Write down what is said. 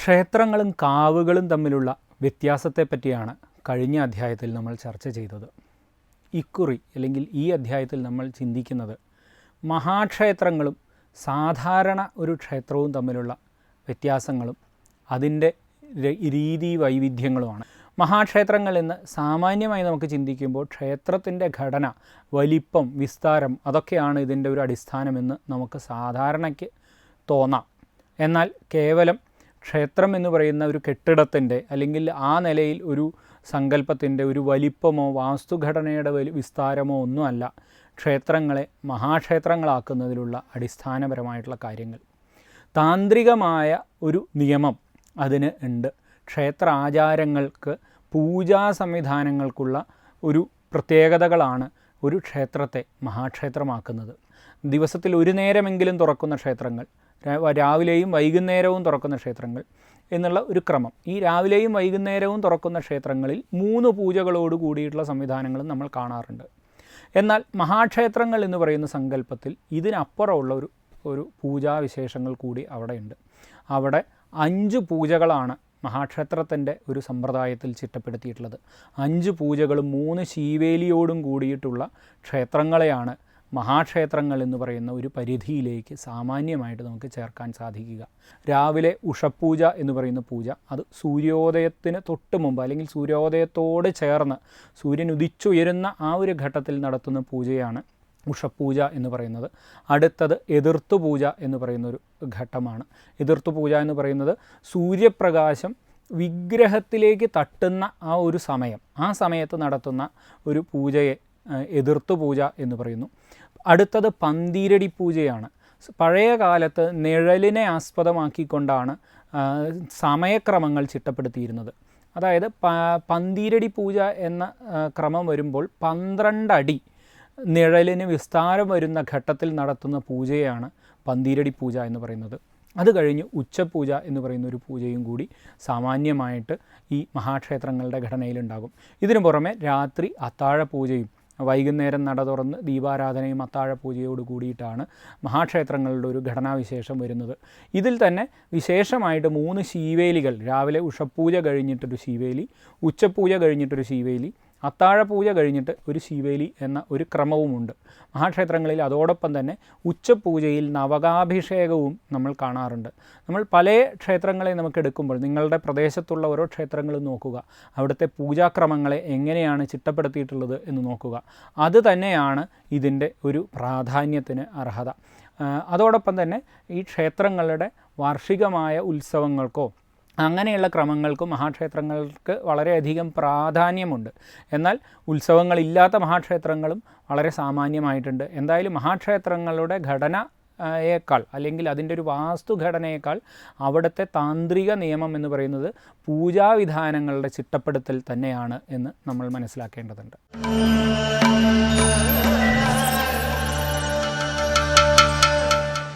ക്ഷേത്രങ്ങളും കാവുകളും തമ്മിലുള്ള വ്യത്യാസത്തെ പറ്റിയാണ് കഴിഞ്ഞ അധ്യായത്തിൽ നമ്മൾ ചർച്ച ചെയ്തത്. ഇക്കുറി അല്ലെങ്കിൽ ഈ അധ്യായത്തിൽ നമ്മൾ ചിന്തിക്കുന്നത് മഹാക്ഷേത്രങ്ങളും സാധാരണ ഒരു ക്ഷേത്രവും തമ്മിലുള്ള വ്യത്യാസങ്ങളും അതിന്റെ രീതി വൈവിധ്യങ്ങളുമാണ്. മഹാക്ഷേത്രങ്ങൾ എന്ന് സാമാന്യമായി നമുക്ക് ചിന്തിക്കുമ്പോൾ ക്ഷേത്രത്തിന്റെ ഘടന വലിപ്പം വിസ്താരം അതൊക്കെയാണ് ഇതിന്റെ ഒരു അടിസ്ഥാനമെന്ന് നമുക്ക് സാധാരണയ്ക്ക് തോന്നാം. എന്നാൽ കേവലം ക്ഷേത്രം എന്ന് പറയുന്ന ഒരു കെട്ടിടത്തിന്റെ അല്ലെങ്കിൽ ആ നിലയിൽ ഒരു സങ്കല്പത്തിന്റെ ഒരു വലിപ്പമോ വാസ്തുഘടനയുടെ വലി വിസ്താരമോ ഒന്നുമല്ല. ക്ഷേത്രങ്ങളെ മഹാക്ഷേത്രങ്ങളാക്കുന്നതിലുള്ള അടിസ്ഥാനപരമായിട്ടുള്ള കാര്യങ്ങൾ. താന്ത്രികമായ ഒരു നിയമം അതിന് ഉണ്ട്. ക്ഷേത്ര ആചാരങ്ങൾക്ക് പൂജാ സംവിധാനങ്ങൾക്കുള്ള ഒരു പ്രത്യേകതകളാണ് ഒരു ക്ഷേത്രത്തെ മഹാക്ഷേത്രമാക്കുന്നത്. ദിവസത്തിൽ ഒരു നേരമെങ്കിലും തുറക്കുന്ന ക്ഷേത്രങ്ങൾ രാവിലെയും വൈകുന്നേരവും തുറക്കുന്ന ക്ഷേത്രങ്ങൾ എന്നുള്ള ഒരു ക്രമം. ഈ രാവിലെയും വൈകുന്നേരവും തുറക്കുന്ന ക്ഷേത്രങ്ങളിൽ മൂന്ന് പൂജകളോട് കൂടിയിട്ടുള്ള സംവിധാനങ്ങളും നമ്മൾ കാണാറുണ്ട്. എന്നാൽ മഹാക്ഷേത്രങ്ങൾ എന്ന് പറയുന്ന സങ്കല്പത്തിൽ ഇതിനപ്പുറമുള്ള ഒരു ഒരു പൂജാവിശേഷങ്ങൾ കൂടി അവിടെയുണ്ട്. അവിടെ അഞ്ച് പൂജകളാണ് മഹാക്ഷേത്രത്തിന്റെ ഒരു സമ്പ്രദായത്തിൽ ചിട്ടപ്പെടുത്തിയിട്ടുള്ളത്. അഞ്ച് പൂജകളും മൂന്ന് ശീവേലിയോടും കൂടിയിട്ടുള്ള ക്ഷേത്രങ്ങളെയാണ് മഹാക്ഷേത്രങ്ങൾ എന്ന് പറയുന്ന ഒരു പരിധിയിലേക്ക് സാമാന്യമായിട്ട് നമുക്ക് ചേർക്കാൻ സാധിക്കുക. രാവിലെ ഉഷപ്പൂജ എന്ന് പറയുന്ന പൂജ അത് സൂര്യോദയത്തിന് തൊട്ട് മുമ്പ് അല്ലെങ്കിൽ സൂര്യോദയത്തോട് ചേർന്ന് സൂര്യൻ ഉദിച്ചുയരുന്ന ആ ഒരു ഘട്ടത്തിൽ നടത്തുന്ന പൂജയാണ് ഉഷപ്പൂജ എന്ന് പറയുന്നത്. അടുത്തത് എതിർത്തു പൂജ എന്ന് പറയുന്ന ഒരു ഘട്ടമാണ്. എതിർത്തു പൂജ എന്ന് പറയുന്നത് സൂര്യപ്രകാശം വിഗ്രഹത്തിലേക്ക് തട്ടുന്ന ആ ഒരു സമയം ആ സമയത്ത് നടത്തുന്ന ഒരു പൂജയെ എതിർത്തു പൂജ എന്ന് പറയുന്നു. അടുത്തത് പന്തീരടി പൂജയാണ് പഴയ കാലത്ത് നിഴലിനെ ആസ്പദമാക്കിക്കൊണ്ടാണ് സമയക്രമങ്ങൾ ചിട്ടപ്പെടുത്തിയിരുന്നത്. അതായത് പ പന്തീരടി പൂജ എന്ന ക്രമം വരുമ്പോൾ പന്ത്രണ്ട് അടി നിഴലിന് വിസ്താരം വരുന്ന ഘട്ടത്തിൽ നടത്തുന്ന പൂജയാണ് പന്തീരടി പൂജ എന്ന് പറയുന്നത്. അത് കഴിഞ്ഞ് ഉച്ചപൂജ എന്ന് പറയുന്ന ഒരു പൂജയും കൂടി സാമാന്യമായിട്ട് ഈ മഹാക്ഷേത്രങ്ങളുടെ ഘടനയിലുണ്ടാകും. ഇതിനു പുറമെ രാത്രി അത്താഴ പൂജയും വൈകുന്നേരം നട തുറന്ന് ദീപാരാധനയും അത്താഴ പൂജയോട് കൂടിയിട്ടാണ് മഹാക്ഷേത്രങ്ങളുടെ ഒരു ഘടനാവിശേഷം വരുന്നത്. ഇതിൽ തന്നെ വിശേഷമായിട്ട് മൂന്ന് ശീവേലികൾ രാവിലെ ഉഷപ്പൂജ കഴിഞ്ഞിട്ടൊരു ശീവേലി ഉച്ചപൂജ കഴിഞ്ഞിട്ടൊരു ശീവേലി അത്താഴ പൂജ കഴിഞ്ഞിട്ട് ഒരു ശിവേലി എന്ന ഒരു ക്രമവുമുണ്ട്. മഹാക്ഷേത്രങ്ങളിൽ അതോടൊപ്പം തന്നെ ഉച്ചപൂജയിൽ നവകാഭിഷേകവും നമ്മൾ കാണാറുണ്ട്. നമ്മൾ പല ക്ഷേത്രങ്ങളെ നമുക്ക് എടുക്കുമ്പോൾ നിങ്ങളുടെ പ്രദേശത്തുള്ള ഓരോ ക്ഷേത്രങ്ങളും നോക്കുക. അവിടുത്തെ പൂജാക്രമങ്ങളെ എങ്ങനെയാണ് ചിട്ടപ്പെടുത്തിയിട്ടുള്ളത് എന്ന് നോക്കുക. അത് തന്നെയാണ് ഇതിന്റെ ഒരു പ്രാധാന്യത്തിന് അർഹത. അതോടൊപ്പം തന്നെ ഈ ക്ഷേത്രങ്ങളുടെ വാർഷികമായ ഉത്സവങ്ങൾക്കോ അങ്ങനെയുള്ള ക്രമങ്ങൾക്കും മഹാക്ഷേത്രങ്ങൾക്ക് വളരെയധികം പ്രാധാന്യമുണ്ട്. എന്നാൽ ഉത്സവങ്ങളില്ലാത്ത മഹാക്ഷേത്രങ്ങളും വളരെ സാമാന്യമായിട്ടുണ്ട്. എന്തായാലും മഹാക്ഷേത്രങ്ങളുടെ ഘടന യേക്കാൾ അല്ലെങ്കിൽ അതിന്റെ ഒരു വാസ്തുഘടനയേക്കാൾ അവിടുത്തെ താന്ത്രിക നിയമം എന്ന് പറയുന്നത് പൂജാവിധാനങ്ങളുടെ ചിട്ടപ്പെടുത്തൽ തന്നെയാണ് എന്ന് നമ്മൾ മനസ്സിലാക്കേണ്ടതുണ്ട്.